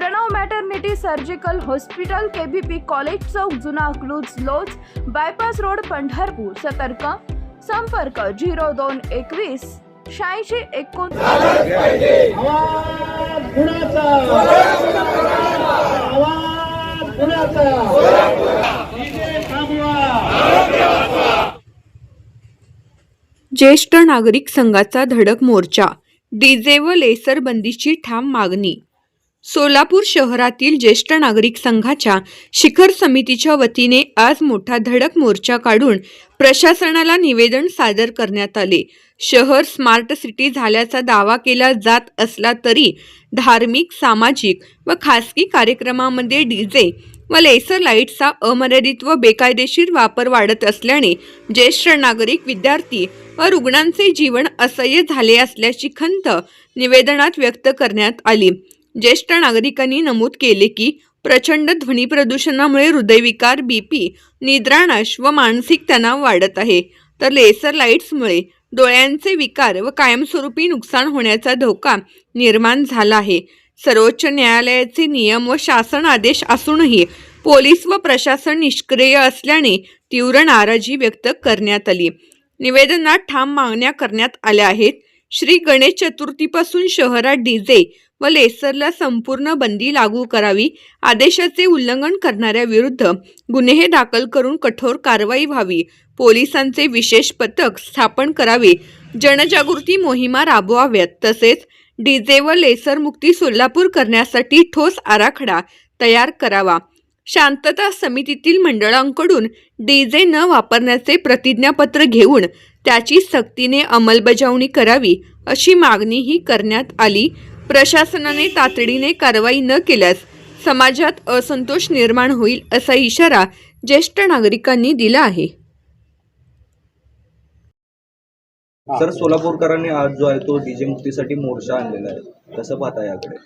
Pranav maternity surgical hospital KBP college चौक जुना अकलूज लोज bypass road Pandharpur. सतर्क. संपर्क झिरो दोन एकवीस शहाऐंशी एकोण ज्येष्ठ नागरिक संघाचा धडक मोर्चा. डीजे व लेसर बंदीची ठाम मागणी. सोलापूर शहरातील ज्येष्ठ नागरिक संघाच्या शिखर समितीच्या वतीने आज मोठा धडक मोर्चा काढून प्रशासनाला निवेदन सादर करण्यात आले. शहर स्मार्ट सिटी झाल्याचा दावा केला जात असला तरी धार्मिक सामाजिक व खासगी कार्यक्रमामध्ये डीजे व लेसर लाईटचा अमर्यादित व बेकायदेशीर वापर वाढत असल्याने ज्येष्ठ नागरिक विद्यार्थी व रुग्णांचे जीवन असह्य झाले असल्याची खंत निवेदनात व्यक्त करण्यात आली. ज्येष्ठ नागरिकांनी नमूद केले की प्रचंड ध्वनी प्रदूषणामुळे हृदयविकार बीपी निद्रानाश व मानसिक तणाव वाढत आहे. तर लेसर लाईट्समुळे डोळ्यांचे विकार व कायमस्वरूपी नुकसान होण्याचा धोका निर्माण झाला आहे. सर्वोच्च न्यायालयाचे नियम व शासन आदेश असूनही पोलीस व प्रशासन निष्क्रिय असल्याने तीव्र नाराजी व्यक्त करण्यात आली. निवेदनात ठाम मागण्या करण्यात आल्या आहेत. श्री गणेश चतुर्थीपासून शहरात डीजे व लेसरला संपूर्ण बंदी लागू करावी. आदेशाचे उल्लंघन करणाऱ्या विरुद्ध गुन्हे दाखल करून कठोर कारवाई व्हावी. पोलिसांचे विशेष पथक स्थापन करावे. जनजागृती मोहिमा राबवाव्यात. तसेच डीजे व लेसर मुक्ती सोलापूर करण्यासाठी ठोस आराखडा तयार करावा. शांतता समितीतील मंडळांकडून डीजे न वापरण्याचे प्रतिज्ञापत्र घेऊन त्याची सक्तीने अंमलबजावणी करावी अशी मागणीही करण्यात आली. प्रशासनाने तातडीने कारवाई न केल्यास समाजात असंतोष निर्माण होईल असा इशारा ज्येष्ठ नागरिकांनी दिला आहे. सर सोलापूरकरांनी आज जो आहे तो डीजे मुक्तीसाठी मोर्चा आणलेला आहे. कसं पाहता याकडे?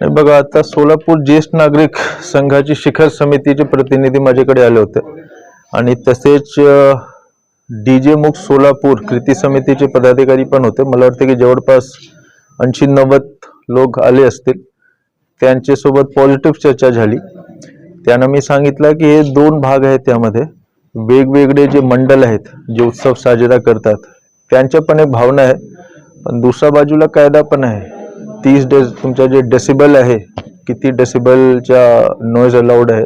नाही बघा आता सोलापूर ज्येष्ठ नागरिक संघाची शिखर समितीचे प्रतिनिधी माझ्याकडे आले होते. आणि तसेच डी जे मुख सोलापूर कृती समितीचे पदाधिकारी पण होते. मला वाटतं की जवळपास ऐंशी नव्वद लोक आले असतील त्यांच्यासोबत पॉझिटिव्ह चर्चा झाली. त्यांना मी सांगितलं की हे दोन भाग आहेत त्यामध्ये. वेगवेगळे जे मंडल आहेत जे उत्सव साजरा करतात त्यांच्या पण एक भावना आहे. पण दुसऱ्या बाजूला कायदा पण आहे. तीस डे तुमचा जे डेसिबल आहे किती डेसिबलच्या नॉईज अलाउड आहे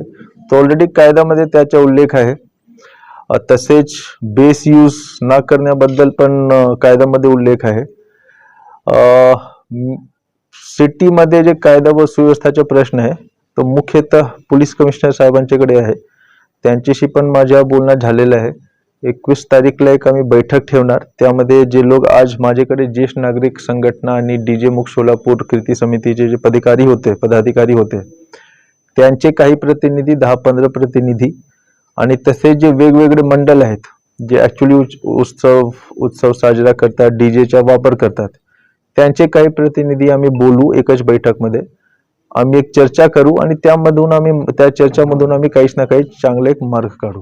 तो ऑलरेडी कायद्यामध्ये त्याचा उल्लेख आहे. तसेच बेस यूज न करण्याबद्दल पण कायद्यामध्ये उल्लेख आहे. सिटीमध्ये जे कायदा व सुव्यवस्थाचा प्रश्न आहे तो मुख्यतः पोलीस कमिशनर साहेबांच्याकडे आहे. त्यांच्याशी पण माझ्या बोलणं झालेलं आहे. एकवीस तारीखला एक आम्ही बैठक ठेवणार. त्यामध्ये जे लोक आज माझ्याकडे ज्येष्ठ नागरिक संघटना आणि डी जे मुख सोलापूर कृती समितीचे जे पदाधिकारी होते पदाधिकारी होते त्यांचे काही प्रतिनिधी दहा पंधरा प्रतिनिधी आणि तसे जे वेगवेगळे मंडळ आहेत जे ॲक्च्युली उत्सव उत्सव साजरा करतात डी जेचा वापर करतात त्यांचे काही प्रतिनिधी आम्ही बोलू एकच बैठकमध्ये. आम्ही एक चर्चा करू आणि त्यामधून आम्ही त्या चर्चामधून आम्ही काहीच ना काही चांगले एक मार्ग काढू.